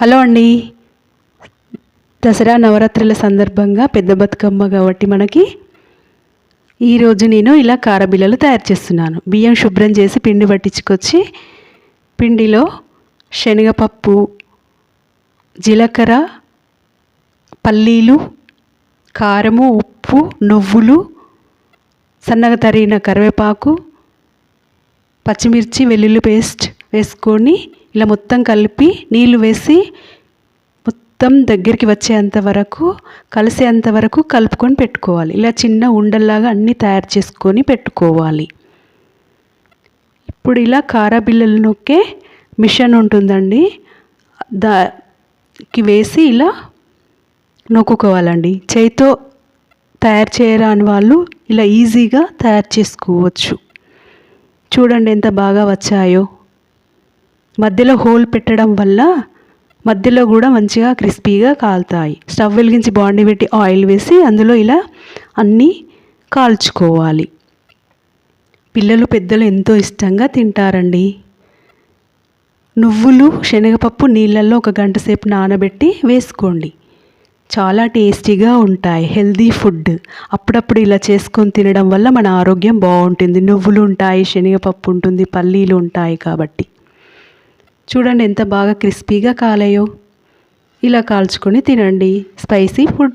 Hello అండి. దసరా నవరాత్రుల సందర్భంగా పెద్ద బతుకమ్మ కాబట్టి మనకి ఈరోజు నేను ఇలా కారబిల్లలు తయారు చేస్తున్నాను. బియ్యం శుభ్రం చేసి పిండి పట్టించుకొచ్చి పిండిలో శనగపప్పు జీలకర్ర పల్లీలు కారము ఉప్పు నువ్వులు సన్నగా తరిగిన కరివేపాకు పచ్చిమిర్చి వెల్లుల్లి పేస్ట్ వేసుకొని ఇలా మొత్తం కలిపి నీళ్ళు వేసి మొత్తం దగ్గరికి వచ్చేంత వరకు కలిసేంత వరకు కలుపుకొని పెట్టుకోవాలి. ఇలా చిన్న ఉండల్లాగా అన్నీ తయారు చేసుకొని పెట్టుకోవాలి. ఇప్పుడు ఇలా కారబిల్లలు నొక్కే మిషన్ ఉంటుందండి. దాకి వేసి ఇలా నొక్కుకోవాలండి. చేయితో తయారు చేయరాని వాళ్ళు ఇలా ఈజీగా తయారు చేసుకోవచ్చు. చూడండి ఎంత బాగా వచ్చాయో. మధ్యలో హోల్ పెట్టడం వల్ల మధ్యలో కూడా మంచిగా క్రిస్పీగా కాలుతాయి. స్టవ్ వెలిగించి బాండి పెట్టి ఆయిల్ వేసి అందులో ఇలా అన్నీ కాల్చుకోవాలి. పిల్లలు పెద్దలు ఎంతో ఇష్టంగా తింటారండి. నువ్వులు శనగపప్పు నీళ్ళల్లో ఒక గంట సేపు నానబెట్టి వేసుకోండి. చాలా టేస్టీగా ఉంటాయి హెల్దీ ఫుడ్. అప్పుడప్పుడు ఇలా చేసుకొని తినడం వల్ల మన ఆరోగ్యం బాగుంటుంది. నువ్వులు ఉంటాయి శనగపప్పు ఉంటుంది పల్లీలు ఉంటాయి కాబట్టి. చూడండి ఎంత బాగా క్రిస్పీగా కాలేయో. ఇలా కాల్చుకొని తినండి. Spicy food.